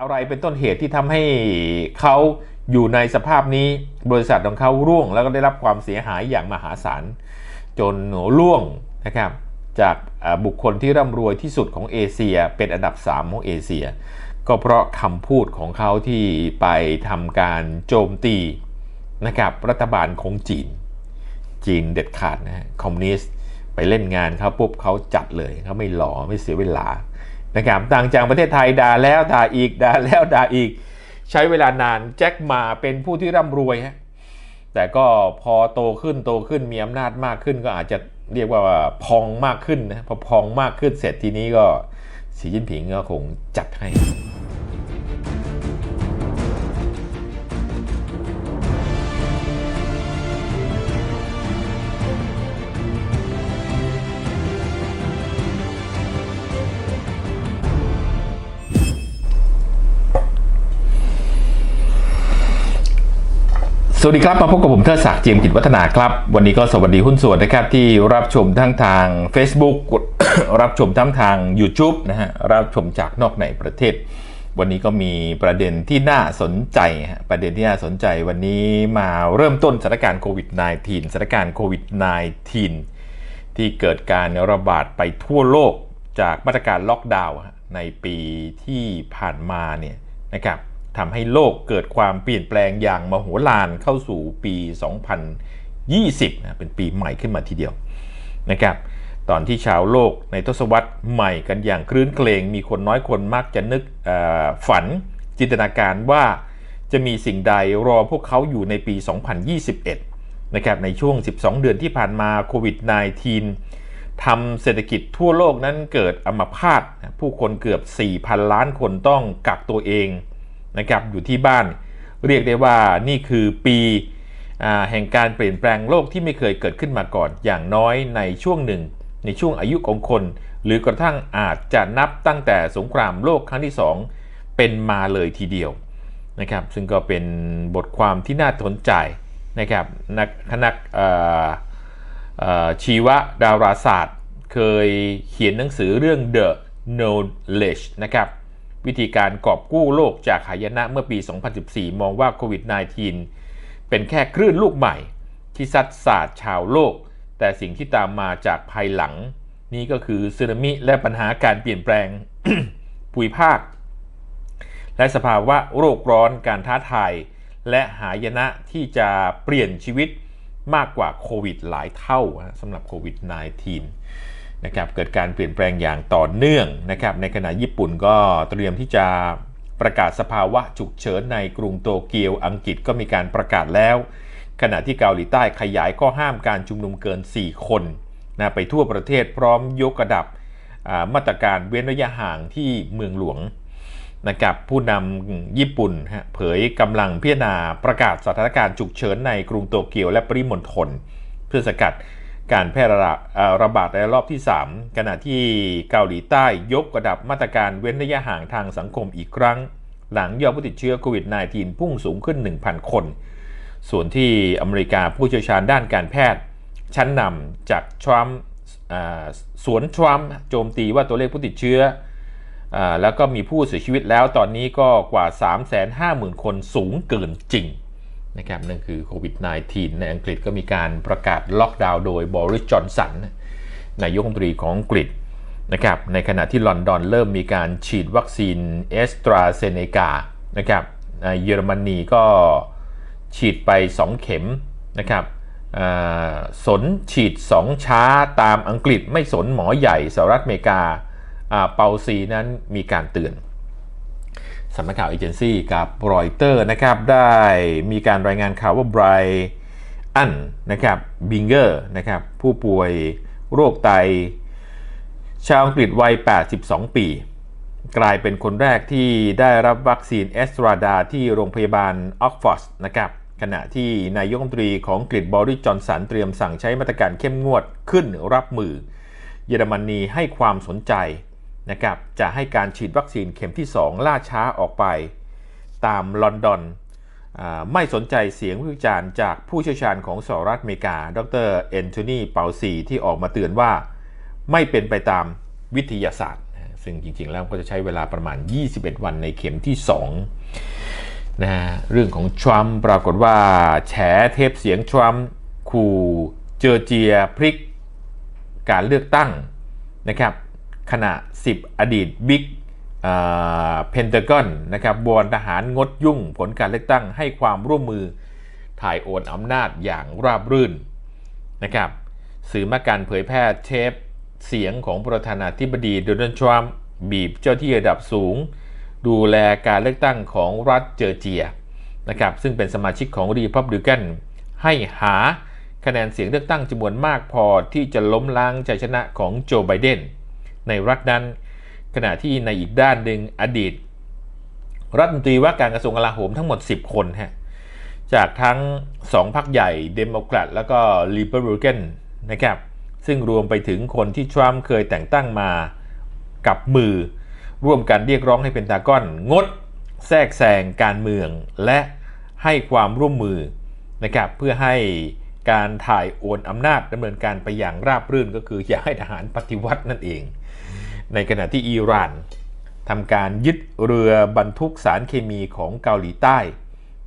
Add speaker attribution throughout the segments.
Speaker 1: อะไรเป็นต้นเหตุที่ทำให้เขาอยู่ในสภาพนี้บริษัทของเขาร่วงแล้วก็ได้รับความเสียหายอย่างมหาศาล จนหนูร่วงนะครับจากบุคคลที่ร่ำรวยที่สุดของเอเชีย เป็นอันดับ 3 ของเอเชีย ก็เพราะคำพูดของเขาที่ไปทำการโจมตีนะครับรัฐบาลของจีน จีนเด็ดขาดนะฮะคอมมิวนิสต์ไปเล่นงานเขาปุ๊บเขาจัดเลยเขาไม่หล่อไม่เสียเวลา นะครับต่างจากประเทศไทยด่าแล้วด่าอีกด่าแล้วด่าอีก ใช้เวลานานแจ็คมาเป็นผู้ที่ร่ำรวยฮะแต่ก็พอโตขึ้นโตขึ้นมีอำนาจมากขึ้นก็อาจจะเรียกว่าพองมากขึ้นนะพอพองมากขึ้นเสร็จทีนี้ก็สีจิ้นผิงก็คงจัดให้ สวัสดีครับ มาพบกับผมเทิดศักดิ์เจียมกิจวัฒนาครับ วันนี้ก็สวัสดีหุ้นส่วนนะครับที่รับชมทั้งทาง Facebook กรับชมทั้งทาง YouTube นะฮะรับชมจากนอกในประเทศ วันนี้ก็มีประเด็นที่น่าสนใจประเด็นที่น่าสนใจวันนี้มาเริ่มต้นสถานการณ์โควิด -19 สถานการณ์โควิด -19 ที่เกิดการระบาดไปทั่วโลกจากมาตรการล็อกดาวน์ในปีที่ผ่านมาเนี่ยนะครับ ทำให้โลกเกิดความเปลี่ยนแปลงอย่างมโหฬารเข้าสู่ปี 2020นะเป็นปีใหม่ขึ้นมาทีเดียวนะครับตอนที่ชาวโลกในทศวรรษใหม่กันอย่างคลื้นเครงมีคนน้อยคนมักจะนึกฝันจินตนาการว่าจะมีสิ่งใดรอพวกเขาอยู่ในปี 2021 นะครับในช่วง 12 เดือนที่ผ่านมาโควิด -19 ทำเศรษฐกิจทั่วโลกนั้นเกิดอัมพาตผู้คนเกือบ 4,000 ล้านคนต้องกักตัวเอง นะครับอยู่ที่บ้าน เรียกได้ว่านี่คือปีอแห่งการเปลี่ยนแปลงโลกที่ไม่เคยเกิดขึ้นมาก่อน อย่างน้อยในช่วงหนึ่ง ในช่วงอายุของคน หรือกระทั่งอาจจะนับตั้งแต่สงครามโลกครั้งที่ 2 เป็นมาเลยทีเดียวนะครับซึ่งก็เป็นบทความที่น่าสนใจนะครับนักนักเอ่อเอ่อชีวดาราศาสตร์ เคยเขียนหนังสือเรื่อง The Knowledge นะครับ วิธีการกอบกู้โลกจากหายนะเมื่อปี 2014 มองว่าโควิด -19 เป็นแค่คลื่นลูกใหม่ที่ซัดสาดชาวโลก แต่สิ่งที่ตามมาจากภายหลัง นี้ก็คือสึนามิและปัญหาการเปลี่ยนแปลงภูมิภาค และสภาวะโรคร้อนการท้าทาย และหายนะที่จะเปลี่ยนชีวิตมากกว่าโควิดหลายเท่าสำหรับโควิด -19 นะครับเกิดการเปลี่ยนแปลงอย่างต่อเนื่องนะครับในขณะญี่ปุ่นก็เตรียมที่จะประกาศสภาวะฉุกเฉินในกรุงโตเกียวอังกฤษก็มีการประกาศแล้ว ขณะที่เกาหลีใต้ขยายข้อห้ามการชุมนุมเกิน 4 คนนะไปทั่วประเทศพร้อมยกระดับมาตรการเว้นระยะห่างที่เมืองหลวงนะครับผู้นำญี่ปุ่นเผยกำลังพิจารณาประกาศสถานการณ์ฉุกเฉินในกรุงโตเกียวและปริมณฑลเพื่อสกัด การแพร่ระบาดเอ่อระบาดในรอบที่ 3 ขณะที่เกาหลีใต้ยกระดับมาตรการเว้นระยะห่างทางสังคมอีกครั้ง หลังยอดผู้ติดเชื้อโควิด -19 พุ่งสูงขึ้น 1,000 คน ส่วนที่อเมริกาผู้เชี่ยวชาญด้านการแพทย์ ชั้นนำจากทรัมป์สวนทรัมป์โจมตีว่าตัวเลขผู้ติดเชื้ออแล้วก็มีผู้เสียชีวิตแล้วตอนนี้ก็กว่า 350,000 คนสูงเกินจริง นะครับนั่นคือโควิด -19 ในอังกฤษก็มีการประกาศล็อกดาวน์โดยบริสจอนสันนายกรัฐมนตรีของอังกฤษนะครับในขณะที่ลอนดอนเริ่มมีการฉีดวัคซีนเอสตราเซเนกานะครับเยอรมนีก็ฉีดไป 2 เข็มนะครับสนฉีด 2 ช้าตามอังกฤษไม่สนหมอใหญ่สหรัฐอเมริกาอ่าเปาซีนั้นมีการเตือน สำนักข่าวเอเจนซี่กับรอยเตอร์นะครับได้มีการรายงานข่าวว่าไบรอันนะครับบิงเกอร์นะครับผู้ป่วยโรคไต ชาวอังกฤษวัย 82 ปี กลายเป็นคนแรกที่ได้รับวัคซีนแอสตราดาที่โรงพยาบาลออกฟอร์ดนะครับขณะที่นายกรัฐมนตรีของอังกฤษบริจอนสันเตรียมสั่งใช้มาตรการเข้มงวดขึ้นรับมือ เยอรมนีให้ความสนใจ นะครับจะให้การฉีดวัคซีนเข็มที่ 2 ล่าช้าออกไป ตามลอนดอนไม่สนใจเสียงวิจารณ์จากผู้เชี่ยวชาญของสหรัฐอเมริกา ดรแอนโทนีเปาซีที่ออกมาเตือนว่าไม่เป็นไปตามวิทยาศาสตร์ ซึ่งจริงๆ แล้วก็จะใช้เวลาประมาณ 21 วันในเข็มที่ 2 นะฮะ เรื่องของทรัมป์ปรากฏว่าแฉเทปเสียงทรัมป์ขู่เจอร์เจียพลิกการเลือกตั้งนะครับ ขณะ 10 อดีตบิ๊กเพนทากอนนะครับบอนทหารงดยุ่งผลการเลือกตั้งให้ความร่วมมือถ่ายโอนอำนาจอย่างราบรื่นนะครับสื่อมาการเผยแพร่เทปเสียงของประธานาธิบดีโดนัลด์ทรัมป์บีบเจ้าที่ระดับสูง ดูแลการเลือกตั้งของรัฐเจอร์เจียนะครับซึ่งเป็นสมาชิกของรีพับลิกันให้หาคะแนนเสียงเลือกตั้งจำนวนมากพอที่จะล้มล้างชัยชนะของโจไบเดน ในรัฐนั้น ขณะที่ในอีกด้านหนึ่งอดีต รัฐมนตรีว่าการกระทรวงกลาโหมทั้งหมด 10 คนฮะจากทั้ง 2พรรคใหญ่เดโมแครตแล้วก็รีพับลิกันนะครับซึ่งรวมไปถึงคนที่ทรัมป์เคยแต่งตั้งมากับมือ ร่วมกันเรียกร้องให้เป็นตากอนงด แทรกแซงการเมืองและให้ความร่วมมือนะครับเพื่อให้การถ่ายโอนอำนาจดำเนินการไปอย่างราบรื่นก็คืออย่าให้ทหารปฏิวัตินั่นเอง ในขณะที่อิหร่านทำการยึดเรือบรรทุกสารเคมีของเกาหลีใต้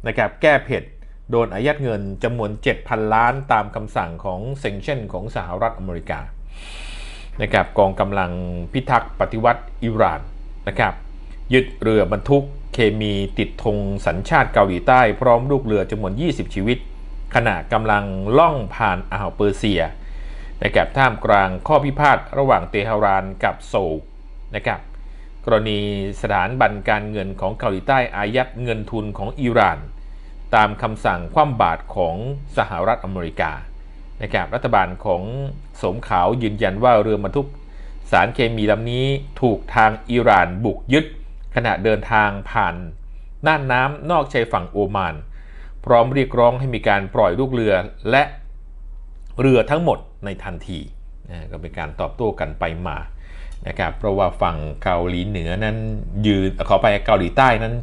Speaker 1: นะครับแก้เผ็ดโดนอายัดเงินจำนวน 7,000 ล้านตามคำสั่งของเซงเช่นของสหรัฐอเมริกานะครับกองกำลังพิทักษ์ปฏิวัติอิหร่านนะครับยึดเรือบรรทุกเคมีติดธงสัญชาติเกาหลีใต้ พร้อมลูกเรือจำนวน 20 ชีวิต ขณะกำลังล่องผ่านอ่าวเปอร์เซีย นะครับท่ามกลางข้อพิพาทระหว่างเตหะรานกับโซลนะครับกรณีสถานบันการเงินของเกาหลีใต้อายัดเงินทุนของอิหร่าน ตามคำสั่งคว่ำบาตรของสหรัฐอเมริกานะครับรัฐบาลของสมขาวยืนยันว่าเรือบรรทุกสารเคมีลำนี้ถูกทางอิหร่านบุกยึด ขณะเดินทางผ่านน่านน้ำนอกชายฝั่งโอมาน พร้อมเรียกร้องให้มีการปล่อยลูกเรือและเรือทั้งหมด ในทันทีนะก็เป็นการตอบโต้กันไปมานะครับเพราะว่าฝั่งเกาหลีเหนือนั้นยืนขอไปเกาหลีใต้นั้น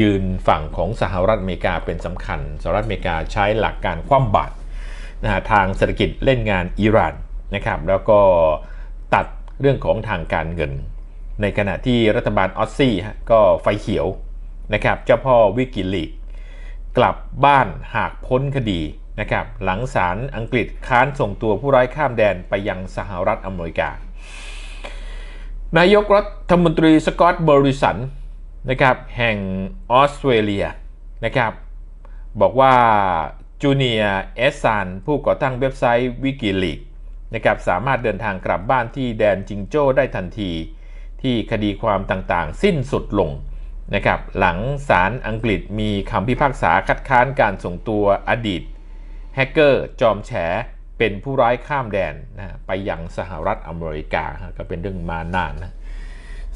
Speaker 1: ยืนฝั่งของสหรัฐอเมริกาเป็นสำคัญ สหรัฐอเมริกาใช้หลักการคว่ำบาตรนะฮะทางเศรษฐกิจเล่นงานอิหร่านนะครับแล้วก็ตัดเรื่องของทางการเงิน ในขณะที่รัฐบาลออสซี่ก็ไฟเขียวนะครับเจ้าพ่อวิกิลีกกลับบ้านหากพ้นคดี นะครับหลังศาลอังกฤษค้านส่งตัวผู้ร้ายข้ามแดนไปยังสหรัฐอเมริกา นายกรัฐมนตรีสกอตต์บริสันนะครับแห่งออสเตรเลียนะครับบอกว่าจูเนียเอสซานผู้ก่อตั้งเว็บไซต์วิกิลีกนะครับสามารถเดินทางกลับบ้านที่แดนจิงโจ้ได้ทันที ที่คดีความต่างๆ สิ้นสุดลงนะครับหลังศาลอังกฤษมีคำพิพากษาคัดค้านการส่งตัวอดีต แฮกเกอร์จอมแฉเป็นผู้ร้ายข้ามแดนนะไปยังสหรัฐอเมริกาก็เป็นเรื่องมานานนะ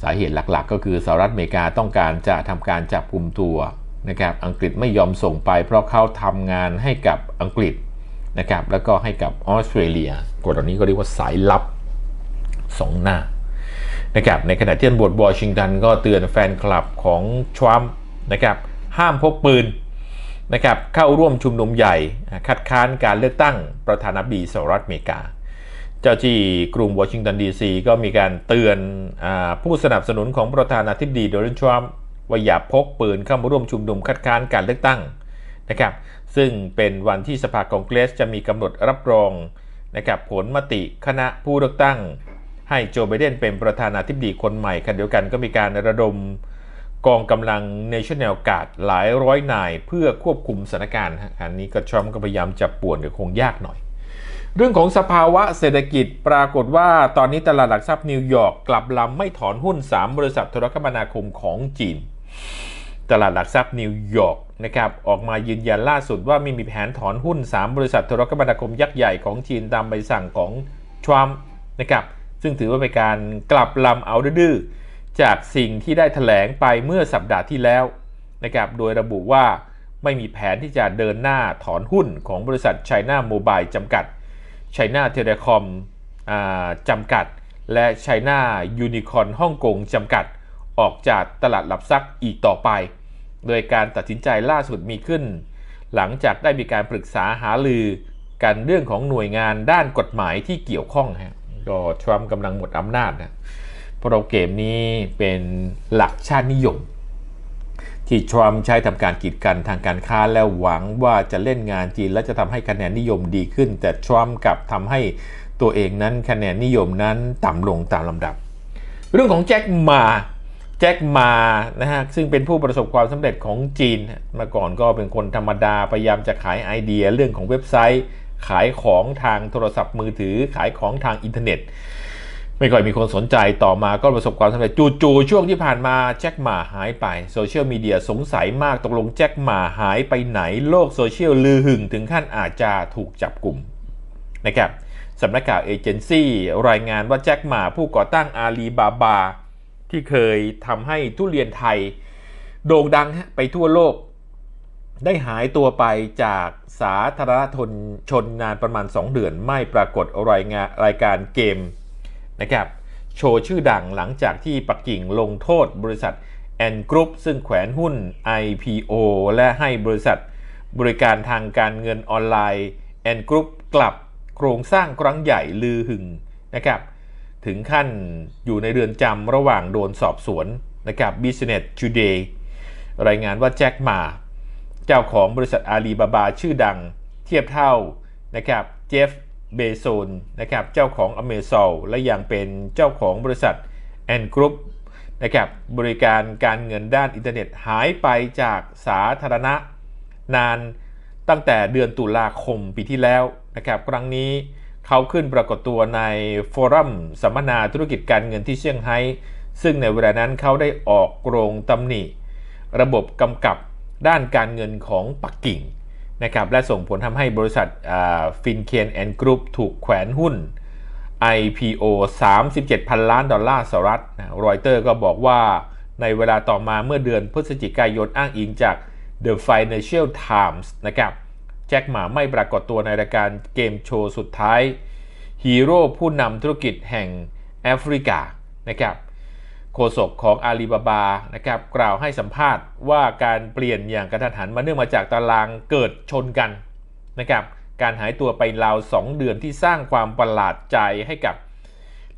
Speaker 1: สาเหตุหลักๆ ก็คือสหรัฐอเมริกาต้องการจะทำการจับกลุ่มตัวนะครับอังกฤษไม่ยอมส่งไป เพราะเขาทำงานให้กับอังกฤษนะครับแล้วก็ให้กับออสเตรเลียกฎนี้ก็เรียกว่าสายลับสองหน้านะครับในขณะที่ตำรวจวอชิงตันก็เตือนแฟนคลับของทรัมป์นะครับห้ามพกปืน นะครับเข้าร่วมชุมนุมใหญ่ คัดค้านการเลือกตั้งประธานาธิบดีสหรัฐอเมริกา เจ้าที่กรุงวอชิงตันดีซีก็มีการเตือนอผู้สนับสนุนของประธานาธิบดีโดนัลด์ทรัมป์ว่าอย่าพกปืนเข้ามาร่วมชุมนุมคัดค้านการเลือกตั้งนะครับซึ่งเป็นวันที่สภาคองเกรสจะมีกำหนดรับรองนะครับผลมติคณะผู้เลือกตั้ง ให้โจไบเดนเป็นประธานาธิบดีคนใหม่กันเดียวกันก็มีการระดม กองกำลัง National Guard หลายร้อยนายเพื่อควบคุมสถานการณ์อันนี้ก็ทรัมก็พยายามจับป่วนก็คงยากหน่อย เรื่องของสภาวะเศรษฐกิจปรากฏว่าตอนนี้ตลาดหลักทรัพย์นิวยอร์กกลับลำไม่ถอนหุ้น 3 บริษัทโทรคมนาคมของจีน ตลาดหลักทรัพย์นิวยอร์กนะครับออกมายืนยันล่าสุดว่าไม่มีแผนถอนหุ้น 3 บริษัทโทรคมนาคมยักษ์ใหญ่ของจีนตามใบสั่งของทรัมป์นะครับซึ่งถือว่าเป็นการกลับลำเอาดื้อ จากสิ่งที่ได้ถแถลงไปเมื่อสัปดาห์ที่แล้วนะครับโดยระบุว่าไม่มีแผนที่จะเดินหน้าถอนหุ้นของบริษัทไชน่าโมบายจำกัดไชน่าเทเลคอมจำกัด และไชน่ายูนิคอนฮ่องกงจำกัด ออกจากตลาดหลักทรัพย์อีกต่อไป โดยการตัดสินใจล่าสุดมีขึ้น หลังจากได้มีการปรึกษาหารือกันเรื่องของหน่วยงานด้านกฎหมายที่เกี่ยวข้องฮะก็ทรัมป์กำลังหมดอำนาจนะ เพราะเกมนี้เป็นหลักชาตินิยม ที่ทรัมป์ใช้ทำการกีดกันทางการค้าแล้วหวังว่าจะเล่นงานจีนและจะทำให้คะแนนนิยมดีขึ้น แต่ทรัมป์กลับทำให้ตัวเองนั้นคะแนนนิยมนั้นต่ำลงตามลำดับ เรื่องของแจ็คมาแจ็คมานะฮะซึ่งเป็นผู้ประสบความสำเร็จของจีนมาก่อนก็เป็นคนธรรมดาพยายามจะขายไอเดียเรื่องของเว็บไซต์ ขายของทางโทรศัพท์มือถือ ขายของทางอินเทอร์เน็ต ไม่ค่อยมีคนสนใจต่อมาก็ประสบความสำเร็จจู่ๆช่วงที่ผ่านมาแจ็คหมาหายไปโซเชียลมีเดียสงสัยมากตกลงแจ็คหมาหายไปไหนโลกโซเชียลลือหึงถึงขั้นอาจจะถูกจับกลุ่มนะครับสำนักข่าวเอเจนซี่รายงานว่าแจ็คหมาผู้ก่อตั้งอาลีบาบา ที่เคยทำให้ทุเรียนไทย โด่งดังไปทั่วโลก ได้หายตัวไปจากสาธารณชนชนนานประมาณ 2 เดือน ไม่ปรากฏรายงานรายการเกม นะครับโชว์ชื่อดังหลังจากที่ปักกิ่งลงโทษบริษัทแอนกรุ๊ปซึ่งแขวนหุ้น IPO และให้บริษัทบริการทางการเงินออนไลน์แอนกรุ๊ปกลับโครงสร้างครั้งใหญ่ลือหึงนะครับถึงขั้นอยู่ในเรือนจำระหว่างโดนสอบสวนนะครับ Business Today รายงานว่าแจ็คมา เจ้าของบริษัทอาลีบาบาชื่อดังเทียบเท่านะครับเจฟ เบโซนนะครับเจ้าของอเมซอลและยังเป็นเจ้าของบริษัทแอนกรุ๊ปนะครับบริการการเงินด้านอินเทอร์เน็ตหายไปจากสาธารณะ นานตั้งแต่เดือนตุลาคมปีที่แล้วนะครับครั้งนี้เขาขึ้นปรากฏตัวในโฟรัมสัมมนาธุรกิจการเงินที่เซี่ยงไฮ้ซึ่งในเวลานั้นเขาได้ออกโรงตำหนิ ระบบกำกับด้านการเงินของปักกิ่ง นะครับและส่งผลทำให้บริษัทฟินเคนแอนด์กรุ๊ปถูกแขวนหุ้น IPO 37พันล้านดอลลาร์สหรัฐรอยเตอร์ก็บอกว่าในเวลาต่อมาเมื่อเดือนพฤศจิกายนอ้างอิงจาก The Financial Times นะครับแจ็คหมาไม่ปรากฏตัวในรายการเกมโชว์สุดท้ายฮีโร่ผู้นำธุรกิจแห่งแอฟริกานะครับ ฆษกของอาลีบาบานะครับกล่าวให้สัมภาษณ์ว่าการเปลี่ยนอย่างกระทันหันมาเนื่องมาจากตารางเกิดชนกันนะครับการหายตัวไปราว 2 เดือนที่สร้างความประหลาดใจให้กับ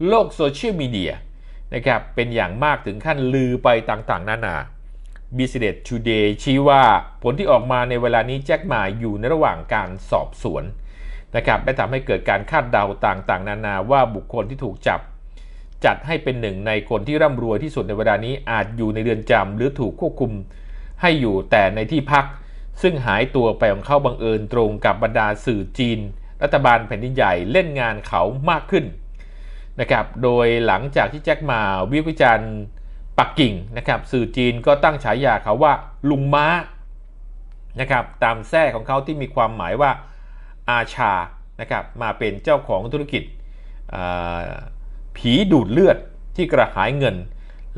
Speaker 1: โลกโซเชียลมีเดียนะครับเป็นอย่างมากถึงขั้นลือไปต่างๆ นานา Business Today ชี้ว่าผลที่ออกมาในเวลานี้แจ็คหมาอยู่ในระหว่างการสอบสวนนะครับและทำให้เกิดการคาดเดาต่างๆ นานาว่าบุคคลที่ถูกจับ จัดให้เป็นหนึ่งในคนที่ร่ำรวยที่สุดในเวลานี้อาจอยู่ในเรือนจำหรือถูกควบคุมให้อยู่แต่ในที่พัก ซึ่งหายตัวไปของเขาบังเอิญตรงกับบรรดาสื่อจีน รัฐบาลแผ่นดินใหญ่เล่นงานเขามากขึ้นนะครับโดยหลังจากที่แจ็คมาวิพากษ์วิจารณ์ปักกิ่งนะครับสื่อจีนก็ตั้งฉายาเขาว่าลุงม้านะครับตามแท้ของเขาที่มีความหมายว่าอาชานะครับมาเป็นเจ้าของธุรกิจ ผีดูดเลือดที่กระหายเงิน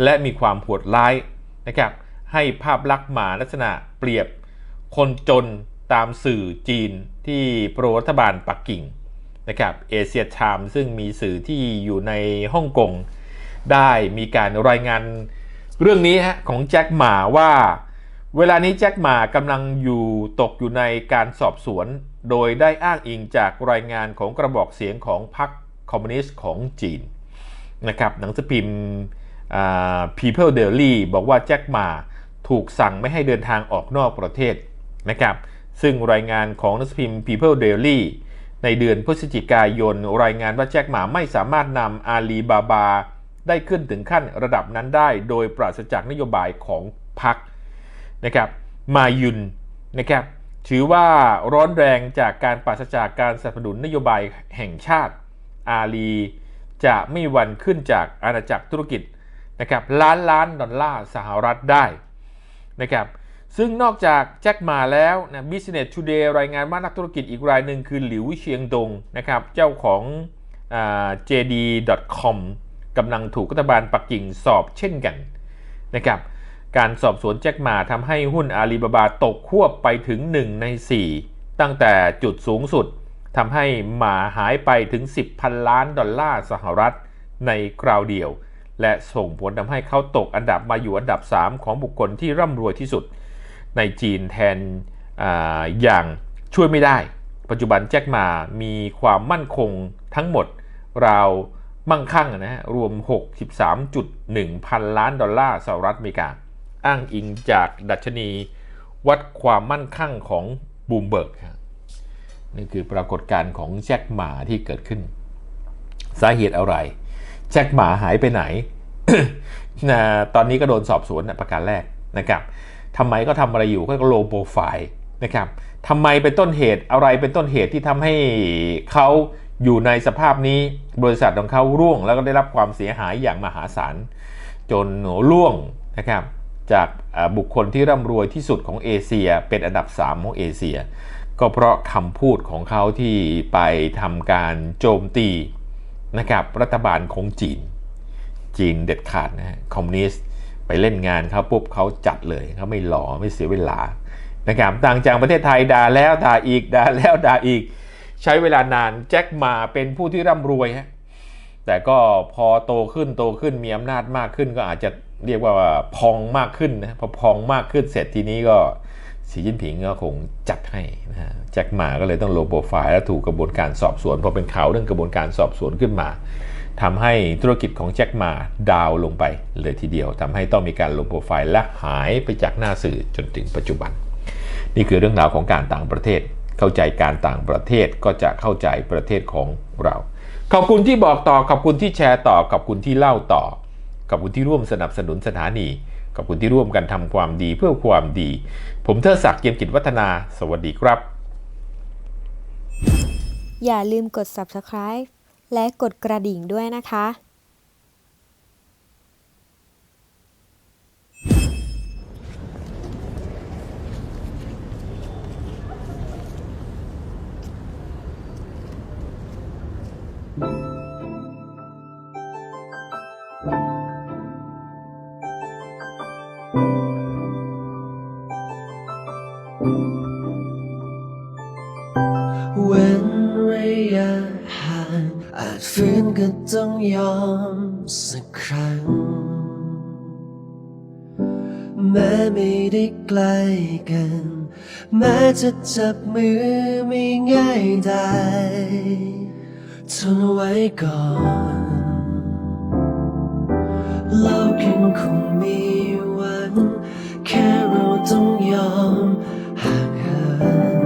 Speaker 1: และมีความโหดร้ายนะครับ ให้ภาพลักษณ์หมาลักษณะเปรียบ คนจนตามสื่อจีนที่โปรรัฐบาลปักกิ่งนะครับเอเชียไทม์ซึ่งมีสื่อที่อยู่ในฮ่องกงได้มีการรายงานเรื่องนี้ฮะของแจ็คหมาว่า เวลานี้แจ็คหมากำลังอยู่ตกอยู่ในการสอบสวน โดยได้อ้างอิงจากรายงานของกระบอกเสียงของพรรคคอมมิวนิสต์ของจีน นะครับหนังสือพิมพ์ People Daily บอกว่าแจ็คหมาถูกสั่งไม่ให้เดินทางออกนอกประเทศนะครับซึ่งรายงานของหนังสือพิมพ์ People Daily ในเดือนพฤศจิกายน รายงานว่าแจ็คหมาไม่สามารถนำอาลีบาบา ได้ขึ้นถึงขั้นระดับนั้นได้ โดยปราศจากนโยบายของพรรคนะครับมายุนนะครับถือว่าร้อนแรงจากการปราศจากการสนับสนุนนโยบายแห่งชาติอาลี จะไม่วันขึ้นจากอาณาจักรธุรกิจนะครับล้านล้านดอลลาร์สหรัฐได้นะครับซึ่งนอกจากแจ็คมาแล้วนะ Business Today รายงานว่านักธุรกิจอีกรายหนึ่งคือหลิวเชียงดงนะครับเจ้าของ JD.com กำลังถูกรัฐบาลปักกิ่งสอบเช่นกันนะครับการสอบสวนแจ็คมาทำให้หุ้นอาลีบาบาตกควบไปถึง 1 ใน 4 ตั้งแต่จุดสูงสุด ทำให้หมาหายไปถึง 10พันล้านดอลลาร์สหรัฐในคราวเดียว และส่งผลทำให้เขาตกอันดับมาอยู่อันดับ 3 ของบุคคลที่ร่ำรวยที่สุด ในจีนแทนออย่างช่วยไม่ได้ ปัจจุบันแจ็คหมามีความมั่นคงทั้งหมดราวมั่งคั่งนะฮะรวม 63.1 พันล้านดอลลาร์สหรัฐอเมริกา อ้างอิงจากดัชนี วัดความมั่นคั่งของบูมเบิร์กครับ นี่คือปรากฏการณ์ของแจ็คหมาที่เกิดขึ้น สาเหตุอะไร แจ็คหมาหายไปไหนนะตอนนี้ก็โดนสอบสวนประการแรกนะครับทำไมก็ทำอะไรอยู่ก็โลโปรไฟล์นะครับทำไมเป็นต้นเหตุอะไรเป็นต้นเหตุที่ทำให้เขาอยู่ในสภาพนี้บริษัทของเขาร่วง แล้วก็ได้รับความเสียหายอย่างมหาศาลจนหนูร่วงนะครับจากบุคคลที่ร่ำรวยที่สุดของเอเชีย เป็นอันดับ 3 ของเอเชีย ก็เพราะคำพูดของเขาที่ไปทำการโจมตีนะครับรัฐบาลของจีน จีนเด็ดขาดนะฮะคอมมิวนิสต์ไปเล่นงานเขาปุ๊บเขาจัดเลยเขาไม่หล่อไม่เสียเวลานะครับต่างจากประเทศไทยด่าแล้วด่าอีกด่าแล้วด่าอีก ใช้เวลานานแจ็คมาเป็นผู้ที่ร่ำรวยฮะแต่ก็พอโตขึ้นโตขึ้นมีอำนาจมากขึ้นก็อาจจะเรียกว่าพองมากขึ้นนะพอพองมากขึ้นเสร็จทีนี้ก็ สีจิ้นผิงก็คงจัดให้นะฮะแจ็คหมาก็เลยต้องโลโปรไฟล์และถูกกระบวนการสอบสวนพอเป็นข่าวเรื่องกระบวนการสอบสวนขึ้นมาทำให้ธุรกิจของแจ็คหมาดาวลงไปเลยทีเดียวทำให้ต้องมีการลโปรไฟล์และหายไปจากหน้าสื่อจนถึงปัจจุบัน นี่คือเรื่องราวของการต่างประเทศ เข้าใจการต่างประเทศก็จะเข้าใจประเทศของเรา ขอบคุณที่บอกต่อขอบคุณที่แชร์ต่อขอบคุณที่เล่าต่อขอบคุณที่ร่วมสนับสนุนสถานี ขอบคุณที่ร่วมกันทำความดีเพื่อความดี ผมเทอศักดิ์เกียมกิจวัฒนา สวัสดีครับ
Speaker 2: อย่าลืมกด subscribe และกดกระดิ่งด้วยนะคะ
Speaker 3: ใกล้กัน แม้จะจับมือไม่ง่ายได้ทนไว้ก่อนโลกยังคงมีวัน แค่เราต้องยอมห่างเหิน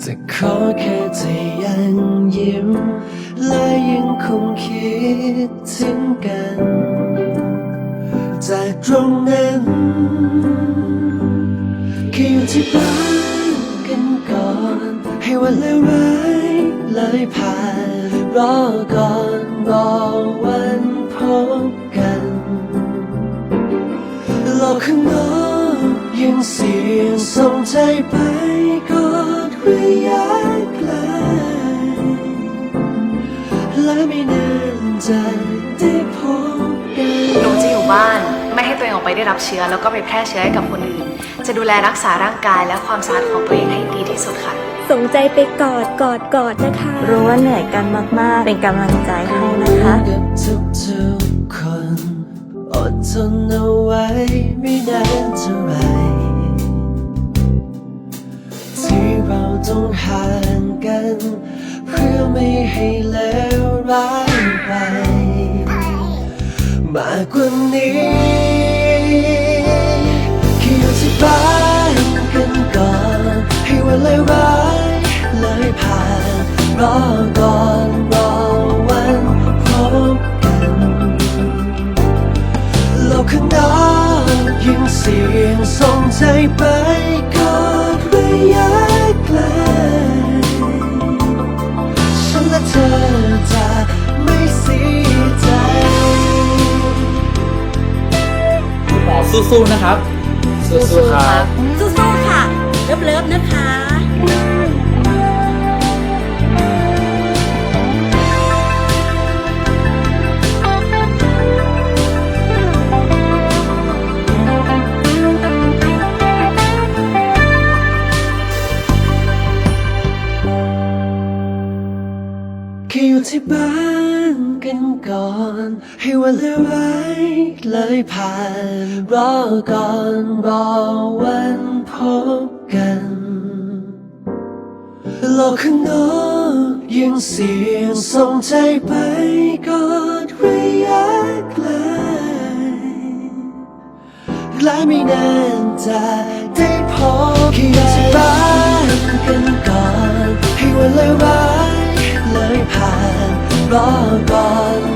Speaker 3: แต่ขอแค่เธอยังยิ้ม และยังคงคิดถึงกัน จากตรงนั้นแค่อยู่ที่บ้านกันก่อน ให้วันเลวร้ายเลยผ่านรอก่อนรอวันพบกันโลกข้างนอกยังเสียงส่งใจไปกอดระยะ
Speaker 4: องออกไปได้รับเชื้อ แล้วก็ไปแพร่เชื้อให้กับคนอื่น จะดูแลรักษาร่างกายและความสะอาดของตัวเองให้ดีที่สุดค่ะ
Speaker 2: สนใจไปกอดกอดกอดนะคะ
Speaker 5: รู้ว่าเหนื่อยกันมาก ๆ เป็นกำลังใจให้นะคะ
Speaker 3: กับทุกๆคนอดทนเอาไว้ไม่นานเท่าไหรที่เราต้องห่างกัน เพื่อไม่ให้เลวร้ายไป มากกว่านี้แค่อยู่ที่ บ้านกันก่อน ให้วันเลวร้ายเลยผ่านรอก่อนรอวันพบกันโลกข้างนอกยังเสียงส่งใจไปกอดระยะไกลฉันและเธอจะไม่เสียใจ
Speaker 6: หมอสู้ๆนะครับ สู้ๆครับ
Speaker 5: สู้ๆค่ะ เลิฟๆนะคะ
Speaker 3: แค่อยู่ที่บ้านกันก่อน ให้วันเลวร้ายเลยผ่าน รอก่อนรอวันพบกันโลกข้างนอกยังเสียงส่งใจไปกอดระยะไกลแลไม่นานจะได้พบค่อยากจะบ้านกันก่อน ให้วันเลยร้ายเลยผ่านรอก่อน